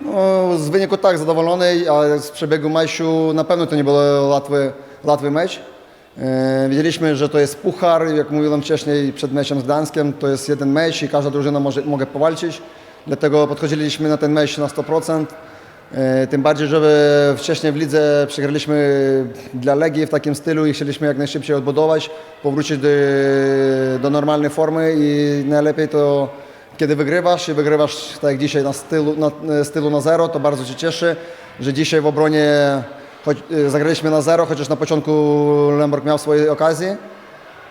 No, z wyniku tak, zadowolony, ale z przebiegu meczu na pewno to nie był łatwy, łatwy mecz. E, Wiedzieliśmy, że to jest puchar, jak mówiłem wcześniej przed meczem z Gdańskiem, to jest jeden mecz i każda drużyna może, może powalczyć. Dlatego podchodziliśmy na ten mecz na 100%. E, Tym bardziej, że wcześniej w lidze przegraliśmy dla Legii w takim stylu i chcieliśmy jak najszybciej odbudować, powrócić do, do normalnej formy i najlepiej to kiedy wygrywasz i wygrywasz tak jak dzisiaj na stylu na, stylu na zero, to bardzo Cię cieszy, że dzisiaj w obronie choć, e, zagraliśmy na zero, chociaż na początku Lemberg miał swoje okazje,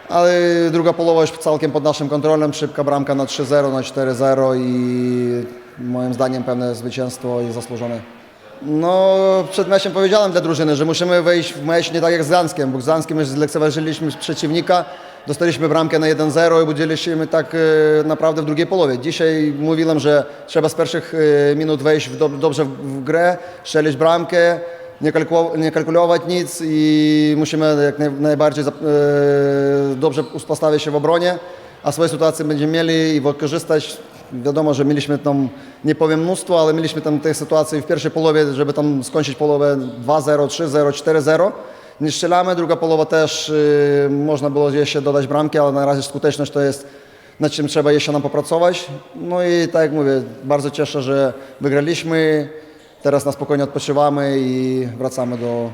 ale druga połowa już całkiem pod naszym kontrolem, szybka bramka na 3-0, na 4-0 i moim zdaniem pewne zwycięstwo i zasłużone. No, przed meczem powiedziałem dla drużyny, że musimy wejść w mecz nie tak jak z Gdańskiem, bo z Gdańskiem już zlekceważyliśmy przeciwnika, dostaliśmy bramkę na 1-0 i budziliśmy tak e, naprawdę w drugiej połowie. Dzisiaj mówiłem, że trzeba z pierwszych e, minut wejść w do, dobrze w, w grę, strzelić bramkę, nie, kalkulo, nie kalkulować nic i musimy jak naj, najbardziej zap- e, dobrze postawić się w obronie, a swoje sytuacje będziemy mieli i wykorzystać. Wiadomo, że mieliśmy tam, nie powiem mnóstwo, ale mieliśmy tam tej sytuacji w pierwszej połowie, żeby tam skończyć połowę 2-0, 3-0, 4-0. Nie strzelamy, druga połowa też y, można było jeszcze dodać bramki, ale na razie skuteczność to jest nad czym trzeba jeszcze nam popracować. No i tak jak mówię, bardzo cieszę, że wygraliśmy. Teraz na spokojnie odpoczywamy i wracamy do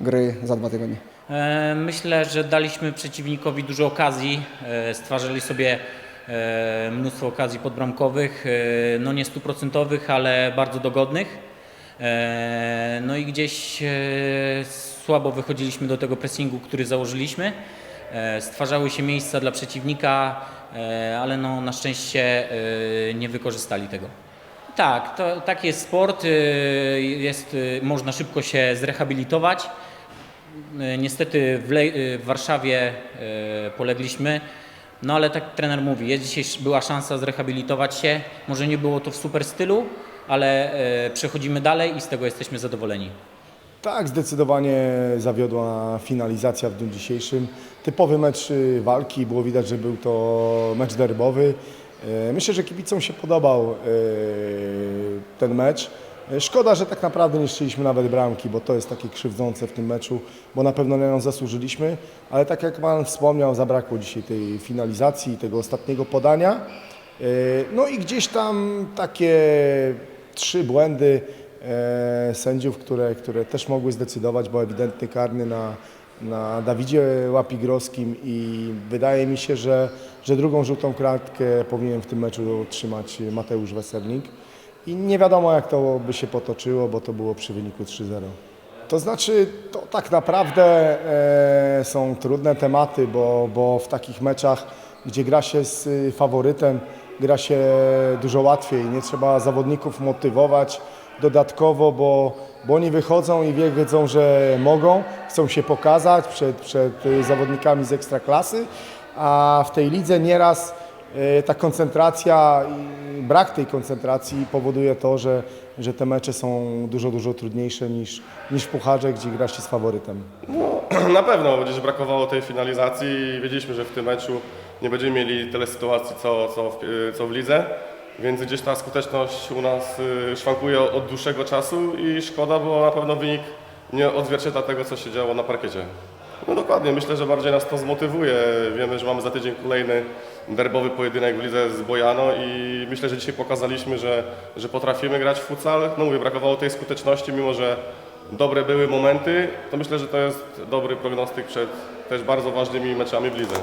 gry za dwa tygodnie. E, Myślę, że daliśmy przeciwnikowi dużo okazji, e, stwarzali sobie mnóstwo okazji podbramkowych, e, no nie stuprocentowych, ale bardzo dogodnych. E, No i gdzieś e, słabo wychodziliśmy do tego pressingu, który założyliśmy. E, Stwarzały się miejsca dla przeciwnika, e, ale no na szczęście e, nie wykorzystali tego. Tak, to, taki jest sport, e, jest, e, można szybko się zrehabilitować. E, Niestety w, Le- e, w Warszawie e, polegliśmy, no ale tak trener mówi, jest dzisiaj była szansa zrehabilitować się. Może nie było to w super stylu, ale e, przechodzimy dalej i z tego jesteśmy zadowoleni. Tak, zdecydowanie zawiodła finalizacja w dniu dzisiejszym. Typowy mecz y, walki, było widać, że był to mecz derbowy. E, Myślę, że kibicom się podobał e, ten mecz. E, Szkoda, że tak naprawdę nie strzeliśmy nawet bramki, bo to jest takie krzywdzące w tym meczu, bo na pewno na nią zasłużyliśmy, ale tak jak Pan wspomniał, zabrakło dzisiaj tej finalizacji, tego ostatniego podania. E, No i gdzieś tam takie trzy błędy e, sędziów, które, które też mogły zdecydować, bo ewidentny karny na, na Dawidzie Łapigrowskim i wydaje mi się, że, że drugą żółtą kratkę powinien w tym meczu otrzymać Mateusz Wesernik. I nie wiadomo jak to by się potoczyło, bo to było przy wyniku 3-0. To znaczy, to tak naprawdę e, są trudne tematy, bo, bo w takich meczach, gdzie gra się z y, faworytem, gra się dużo łatwiej. Nie trzeba zawodników motywować dodatkowo, bo, bo oni wychodzą i wiedzą, że mogą, chcą się pokazać przed, przed y, zawodnikami z ekstraklasy, a w tej lidze nieraz ta koncentracja i brak tej koncentracji powoduje to, że, że te mecze są dużo, dużo trudniejsze niż, niż w pucharze, gdzie gra się z faworytem. Na pewno gdzieś brakowało tej finalizacji i wiedzieliśmy, że w tym meczu nie będziemy mieli tyle sytuacji co, co, w, y, co w lidze, więc gdzieś ta skuteczność u nas y, szwankuje od dłuższego czasu i szkoda, bo na pewno wynik nie odzwierciedla tego, co się działo na parkiecie. No dokładnie, myślę, że bardziej nas to zmotywuje. Wiemy, że mamy za tydzień kolejny derbowy pojedynek w lidze z Bojano i myślę, że dzisiaj pokazaliśmy, że, że potrafimy grać w futsal. No mówię, brakowało tej skuteczności, mimo że dobre były momenty, to myślę, że to jest dobry prognostyk przed też bardzo ważnymi meczami w lidze.